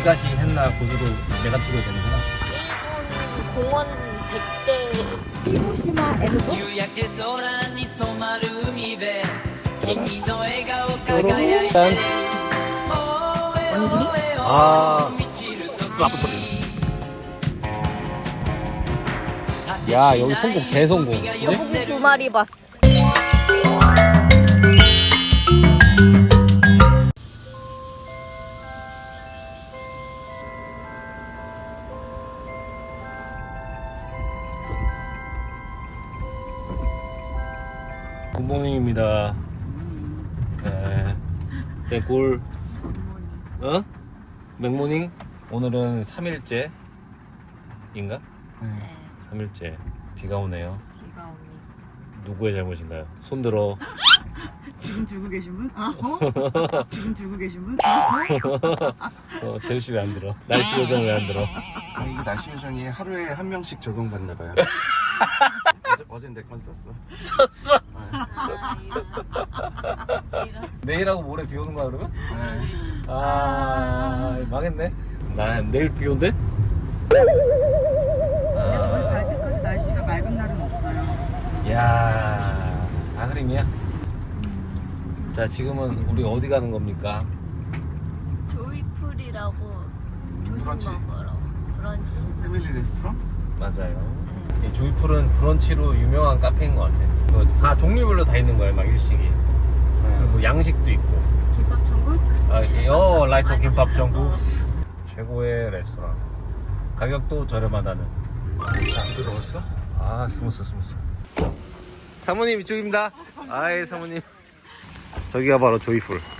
시가시 했나 고수로 내가 찍어야 되는구나. 일본 공원 100대 히로시마에서도 일단 언니? 아, 또 앞으로 야 여기 성공 대성공. 그지? 여기 두 마리 봤어. 굿모닝입니다. 네. 개꿀. 어? 맥모닝? 오늘은 3일째 인가? 네, 3일째. 비가 오네요. 비가 오니. 누구의 잘못인가요? 손 들어. 지금 들고 계신 분? 아, 어? 지금 들고 계신 분? 아, 어? 어, 제우씨 왜 안 들어? 날씨 요정 왜 안 들어? 아, 이게 날씨 요정이 하루에 한 명씩 적용받나 봐요. 어제, 어젠 내건 썼어. 썼어! 아, 이런. 이런. 내일하고 모레 비 오는 거야, 그러면? 아, 망했네. 나 내일 비 온대? 근데 저희 갈 때까지 날씨가 맑은 날은 없어요. 야, 다 흐림이야? 자, 지금은 우리 어디 가는 겁니까? 조이풀이라고 브런치. 조식 먹으러. 브런치? 패밀리 레스토랑? 맞아요. 이 조이풀은 브런치로 유명한 카페인 것 같아. 이거 다 종류별로 다 있는 거예요, 막 일식이. 그리고 양식도 있고. 김밥 천국? 아, 예, 어, 라이커 김밥 전국 최고의 레스토랑. 가격도 저렴하다는. 안 들어왔어? 아, 스무스, 스무스. 사모님 이쪽입니다. 아이, 사모님. 저기가 바로 조이풀.「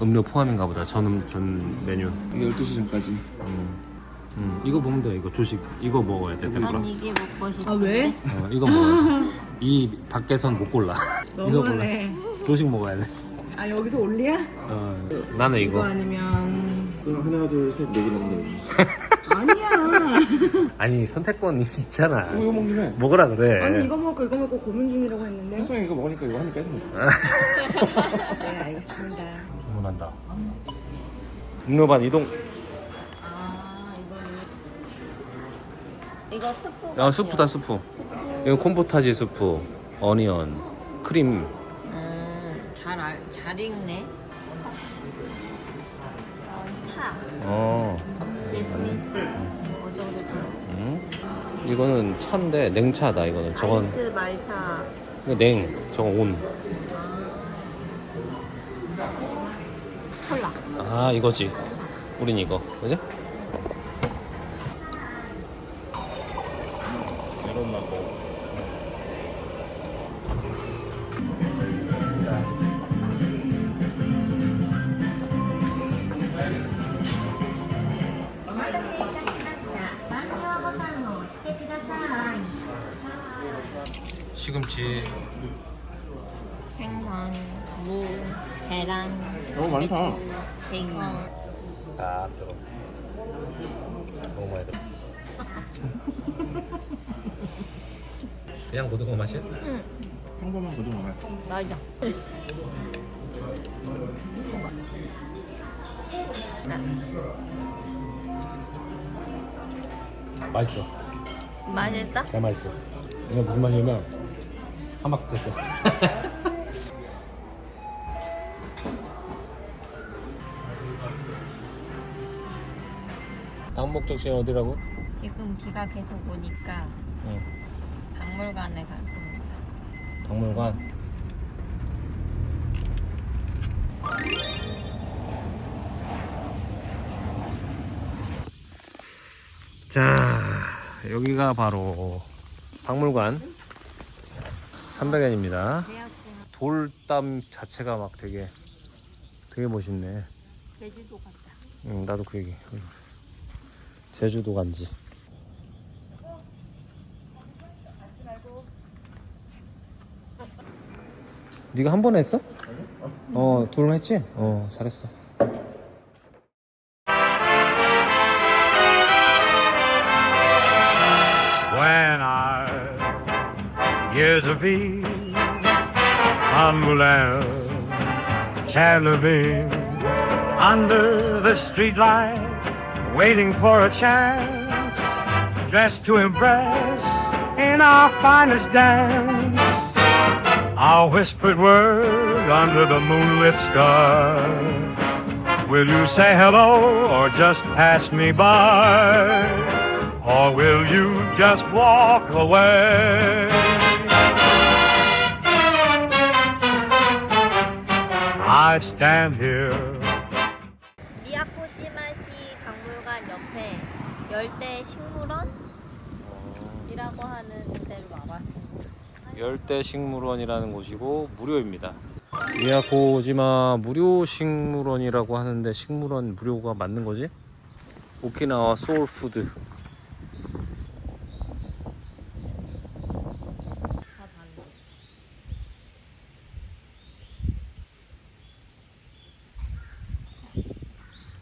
음료 포함인가 보다. 전, 전 메뉴. 12시 전까지. 음, 이거 보면 돼. 이거 조식. 이거 먹어야 돼. 난 100%. 이게 먹고 싶어. 아, 왜? 어, 이거 먹어야 돼. 이 밖에선 못 골라. 이거 골라. 너무하네. 조식 먹어야 돼. 아, 여기서 올리야? 어, 나는 이거 이거. 아니면. 그럼 하나, 둘, 셋, 네개 먹는 아니야. 아니, 선택권이 있잖아. 거. 이거 먹긴 해. 먹으라 그래. 아니, 이거 먹고 이거 먹고 고민 중이라고 했는데. 형성이 이거 먹으니까 이거 한입 빼서 먹어. 네, 알겠습니다. 주문한다. 음료반 이동. 아, 이거. 이거 스프. 아. 수프다, 수프. 이거 콤포타지 수프, 어니언, 크림. 음, 잘, 알, 잘 익네. 어, 차. 어. 어. 음? 이거는 차인데 냉차다. 이거는 저건 아이스 말차. 이거 냉, 저건 온. 콜라. 아, 이거지. 우린 이거, 그지? 시금치 생선, 무, 계란. 어, 많다. 땡. 싹 들어. 너무 많이 들어. 그냥 고등어 맛이야? 응, 평범한 고등어 맛. 맞아. 맛있어. 맛있다? 개 맛있어. 이거 무슨 맛이냐면 함박 스테이크. 다음 목적지는 어디라고? 지금 비가 계속 오니까 응. 박물관에 갈 겁니다. 박물관. 자, 여기가 바로 박물관 300엔입니다. 돌담 자체가 막 되게 되게 멋있네. 제주도 같다. 응, 나도 그 얘기. 제주도 간지. 네가 한 번 했어? 어, 둘 했지? 어, 잘했어. On Moulin Charlemagne under the streetlight waiting for a chance dressed to impress in our finest dance our whispered word under the moonlit sky Will you say hello or just pass me by? Or will you just walk away? I stand here 미야코지마시 박물관 옆에 열대 식물원이라고 하는 데로 와봤습니다. 열대 식물원이라는 곳이고 무료입니다. 미야코지마 무료 식물원이라고 하는데 식물원 무료가 맞는 거지? 오키나와 소울푸드. 다 봤는데.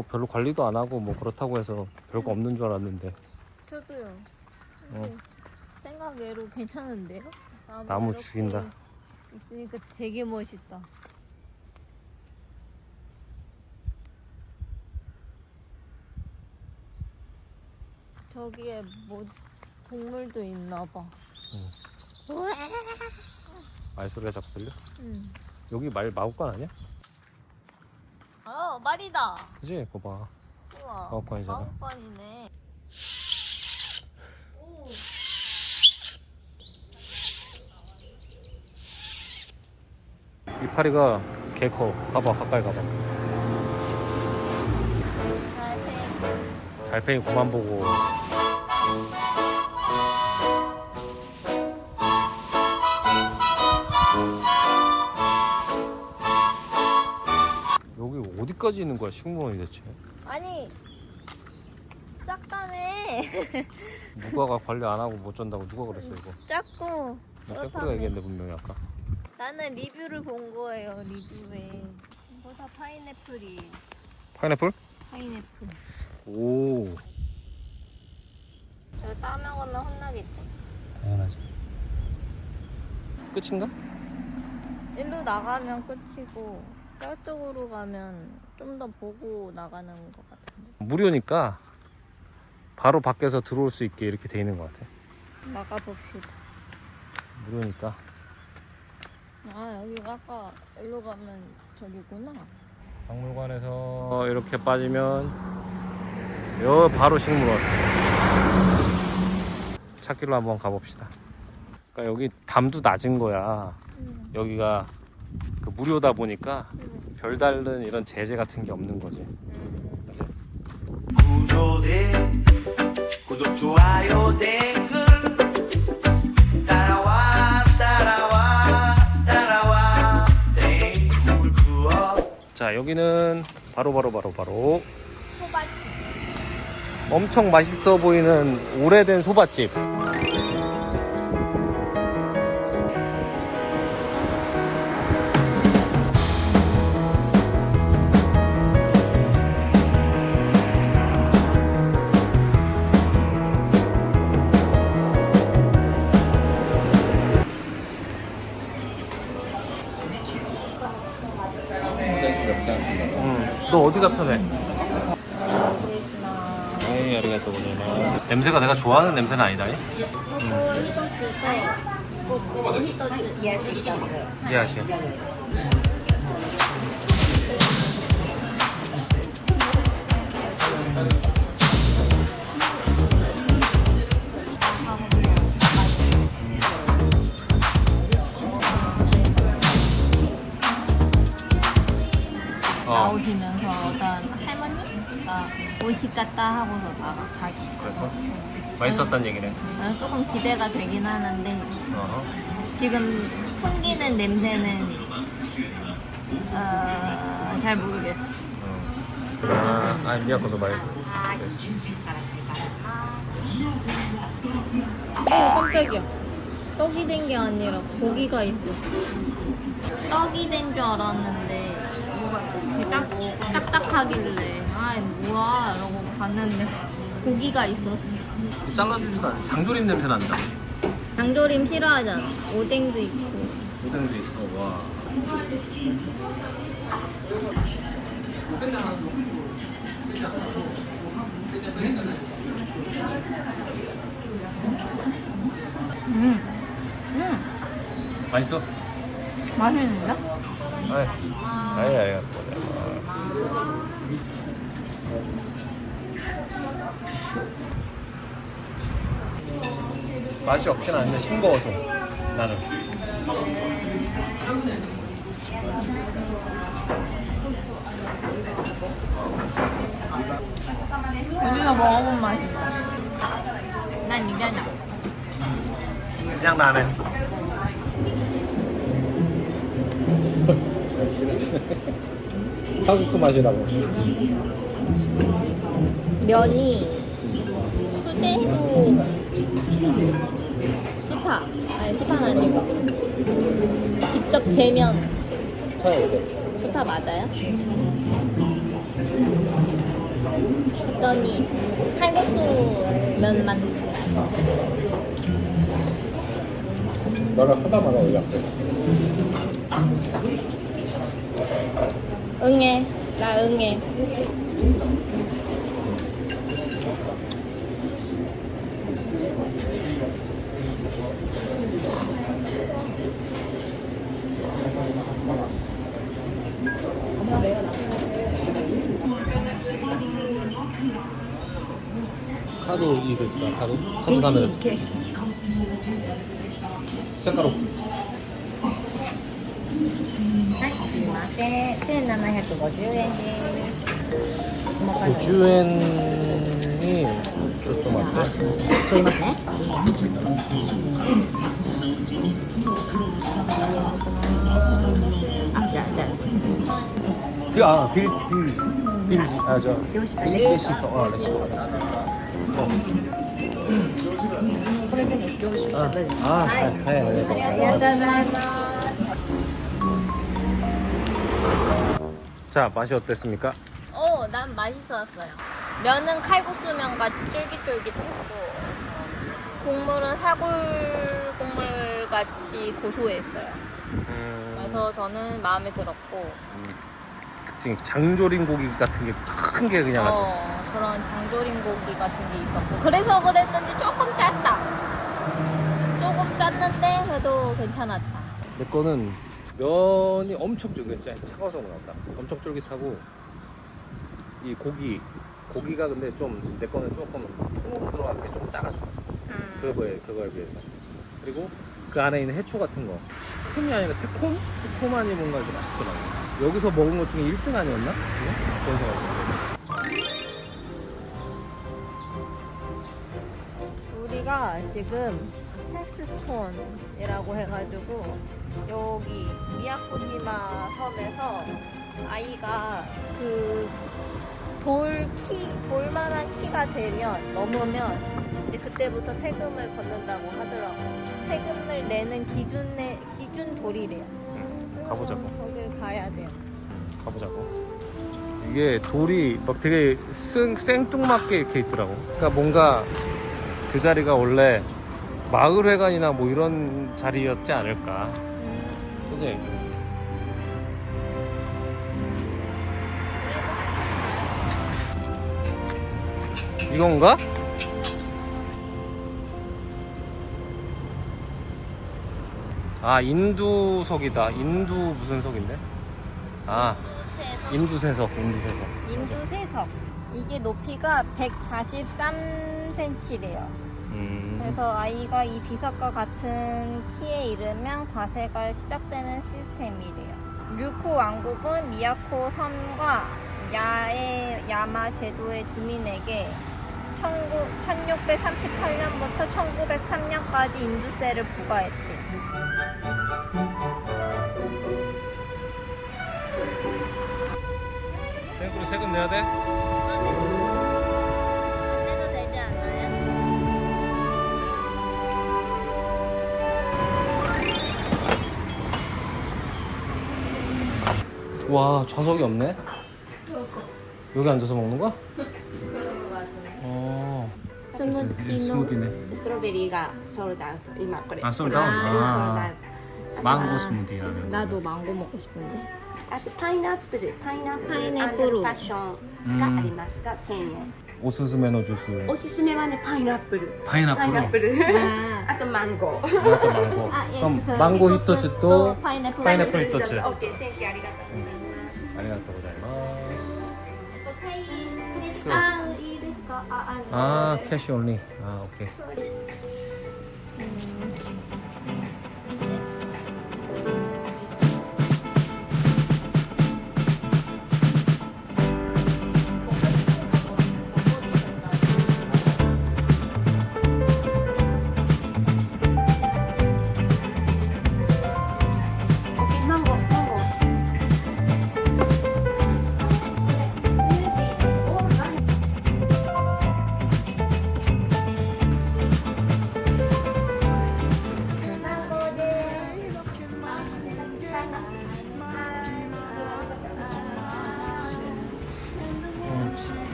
り뭐 별로 관리도 안 하고 뭐 그렇다고 해서 별거 없는 줄 알았는데 저도요. 어. 근데 생각 외로 괜찮은데요? 나무 이렇게 죽인다. 있으니까 되게 멋있다. 저기에 뭐 동물도 있나 봐. 응. 우와. 말소리가 자꾸 들려? 응. 여기 말 마구간 아니야? 어 말이다. 그지? 그거 봐. 우와. 마법관이잖아. 마법관이네. 오. 이 파리가 개 커. 가봐 가까이 가봐. 달팽이. 달팽이 그만 보고. 어디까지 있는 거야 식물원이 대체? 아니 작다네. 누가가 관리 안 하고 못 전다고 누가 그랬어 이거? 작고 나. 빼꾸리가 얘기했는데 분명히 아까. 나는 리뷰를 본 거예요 리뷰에. 이거 다 파인애플이. 파인애플? 파인애플. 오. 이거 따먹으면 혼나겠지. 당연하지. 끝인가? 일로 나가면 끝이고 저쪽으로 가면 좀 더 보고 나가는 것 같은데. 무료니까 바로 밖에서 들어올 수 있게 이렇게 돼 있는 것 같아. 나가봅시다. 무료니까. 아 여기가 아까 일로 가면 저기구나. 박물관에서 이렇게 빠지면 여 바로 식물원. 찾길로 한번 가봅시다. 그러니까 여기 담도 낮은 거야. 음. 여기가 그 무료다 보니까 별다른 이런 제재 같은 게 없는 거지. 구조대 구독 좋아요 댓글 따라와 따라와 따라와 땡굴 자 여기는 바로 바로 바로 바로. 엄청 맛있어 보이는 오래된 소밭집. 어디가 편해? 에이, 아리가또 고자이마스. 냄새가 내가 좋아하는 냄새는 아니다. 이? 그리고 이거 줄때 ココ一つ。冷やし一つ。 이해하시오. 갔다 하고서 나가 가기. 그래서 맛있었단 얘기네. 저는 조금 기대가 되긴 하는데 어허. 지금 풍기는 냄새는 어, 잘 모르겠어. 아, 아, 미야코도 말. 어 깜짝이야. 떡이 된 게 아니라 고기가 있어. 떡이 된 줄 알았는데 뭐가 이렇게 딱, 딱딱하길래 아 뭐야 이러고 봤는데 고기가 있었어. 잘라주지도 않아. 장조림 냄새 난다. 장조림 싫어하잖아. 오뎅도 있고. 오뎅도 있어. 와. 음, 음, 맛있어? 맛있는데? 아이, 아이, 아이. 맛이 없진 않은데 싱거워 좀 나는 어디서 먹어본 맛이야. 난 이잖아. 그냥 나네 칼국수 맛이라고 면이 수제로 수타. 아니 수타는 아니고. 직접 재면. 수타 맞아요? 했더니? 칼국수 면만 너를 하다마다 올렸어 응해 나 응해 いはいすいません。1750円です。 고주엔이 그것도 맞대. 그게 맞네. 자, 자. 그, 아, 빌, 빌, 빌, 아, 저. 레시피. 아, 레시피. 아, 아, 네, 네, 네. 감사합니다. 자, 맛이 어땠습니까? 어, 난 맛있었어요. 면은 칼국수면 같이 쫄깃쫄깃했고 국물은 사골 국물 같이 고소했어요. 음, 그래서 저는 마음에 들었고 특징 장조림 고기 같은 게 큰 게 그냥. 어, 그런 장조림 고기 같은 게 있었고 그래서 그랬는지 조금 짰다. 조금 짰는데 그래도 괜찮았다. 내 거는 면이 엄청 쫄깃, 진짜 차가워서 그런가 엄청 쫄깃하고 이 고기 고기가 근데 좀 내 거는 조금 통으로 들어가는 게좀 작았어. 그거에 그거에 비해서. 그리고 그 안에 있는 해초 같은 거 시큼이 아니라 새콤? 새콤하니 뭔가 이렇게 맛있더라고. 여기서 먹은 것 중에 1등 아니었나? 지금? 그런 생각이 우리가 지금 텍스스톤이라고 해가지고 여기 미야코지마 섬에서 아이가 그 돌 키, 돌만한 키가 되면, 넘으면 이제 그때부터 세금을 걷는다고 하더라고요. 세금을 내는 기준 내, 기준 돌이래요. 응, 가보자고. 거길 가야 돼요. 가보자고. 이게 돌이 막 되게 생, 생뚱맞게 이렇게 있더라고. 그러니까 뭔가 그 자리가 원래 마을회관이나 뭐 이런 자리였지 않을까. 그지? 이건가? 아 인두석이다. 인두 무슨 석인데? 아 인두세석, 인두세석. 인두세석. 이게 높이가 143cm래요. 음. 그래서 아이가 이 비석과 같은 키에 이르면 과세가 시작되는 시스템이래요. 류쿠 왕국은 미야코 섬과 야에 야마 제도의 주민에게 1638년부터 1903년까지 인두세를 부과했대. 땡크로 세금 내야 돼? 안 내도 되지 않아요? 와 좌석이 없네. 여기 앉아서 먹는 거야? 스무디노 스무디네. ストロベリーがソールドアウト今これ 아, 솔드 아웃. これソールドア 아. ウト 망고 스무디라면. 나도 망고 먹고 싶은데. あとパイナップルパイナップルパイナップルパッションがありますが1000円 오스스메노 주스. おすすめはねパイナップル 파인애플. パイナップル 아. あとマンゴー 아까 망고. 아, 예, 그럼 그 망고 미소스 히토츠 또 또 파인애플. 파인애플 히토츠. オッケー Thank you ありがとうございます 아리가또 고자이마스. 또 페이 크레딧 그래. 아, 이ですか? 아, 아니. 아 캐시 온리. 아 오케이. OK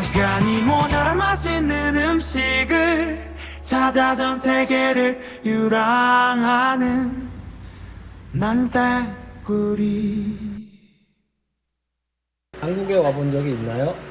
시간이 모자라 맛있는 음식을 찾아 전 세계를 유랑하는 난 땡꾸리 한국에 와본 적이 있나요?